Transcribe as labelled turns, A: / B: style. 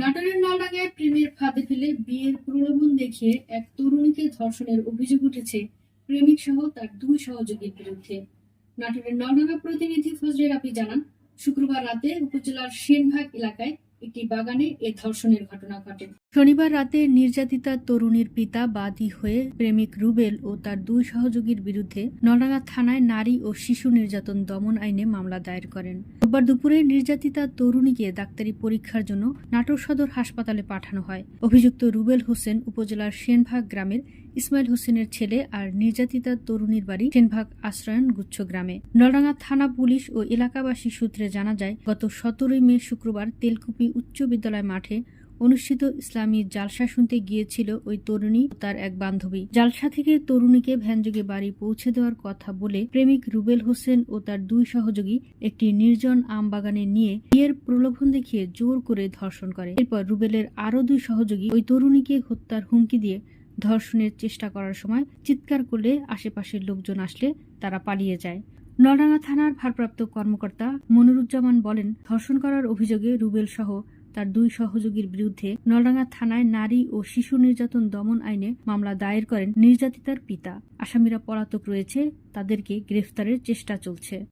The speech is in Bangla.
A: নাটোরের নলডাঙ্গায় প্রেমের ফাঁদে ফেলে বিয়ের প্রলোভন দেখিয়ে এক তরুণীকে ধর্ষণের অভিযোগ উঠেছে। প্রেমিক সহ তার দুই সহযোগীর বিরুদ্ধে। নাটোরের নলডাঙ্গা প্রতিনিধি ফজরে রাপি জানান, শুক্রবার রাতে উপজেলার সেনভাগ এলাকায় একটি বাগানে এ ধর্ষণের ঘটনা ঘটে। শনিবার রাতে নির্যাতিতা তরুণীর পিতা বাদী হয়ে প্রেমিক রুবেল ও তার দুই সহযোগীর বিরুদ্ধে নলডাঙ্গা থানায় নারী ও শিশু নির্যাতন দমন আইনে মামলা দায়ের করেন। রোববার দুপুরে নির্যাতিতা তরুণীকে ডাক্তারি পরীক্ষার জন্য নাটোর সদর হাসপাতালে পাঠানো হয়। অভিযুক্ত রুবেল হোসেন উপজেলার সেনভাগ গ্রামের ইসমাইল হোসেনের ছেলে আর নির্যাতিতা তরুণীর বাড়ি সেনভাগ আশ্রয়ন গুচ্ছ গ্রামে। নলডাঙ্গা থানা পুলিশ ও এলাকাবাসী সূত্রে জানা যায়, গত সতেরোই মে শুক্রবার তেলকুপি উচ্চ বিদ্যালয় মাঠে অনুষ্ঠিত ইসলামী জালসা শুনতে গিয়েছিল ওই তরুণী তার এক বান্ধবী। জালসা থেকে তরুণীকে ভ্যানযোগে বাড়ি পৌঁছে দেওয়ার কথা বলে প্রেমিক রুবেল হোসেন ও তার দুই সহযোগী একটি নির্জন আম বাগানে নিয়ে বিয়ের প্রলোভন দেখিয়ে জোর করে ধর্ষণ করে। এরপর রুবেলের আরও দুই সহযোগী ওই তরুণীকে হত্যার হুমকি দিয়ে ধর্ষণের চেষ্টা করার সময় চিৎকার করলে আশেপাশের লোকজন আসলে তারা পালিয়ে যায়। নলডাঙ্গা থানার ভারপ্রাপ্ত কর্মকর্তা মনিরুজ্জামান বলেন, ধর্ষণ করার অভিযোগে রুবেল সহ তার দুই সহযোগীর বিরুদ্ধে নলডাঙ্গা থানায় নারী ও শিশু নির্যাতন দমন আইনে মামলা দায়ের করেন নির্যাতিতার পিতা। আসামিরা পলাতক রয়েছে, তাদেরকে গ্রেফতারের চেষ্টা চলছে।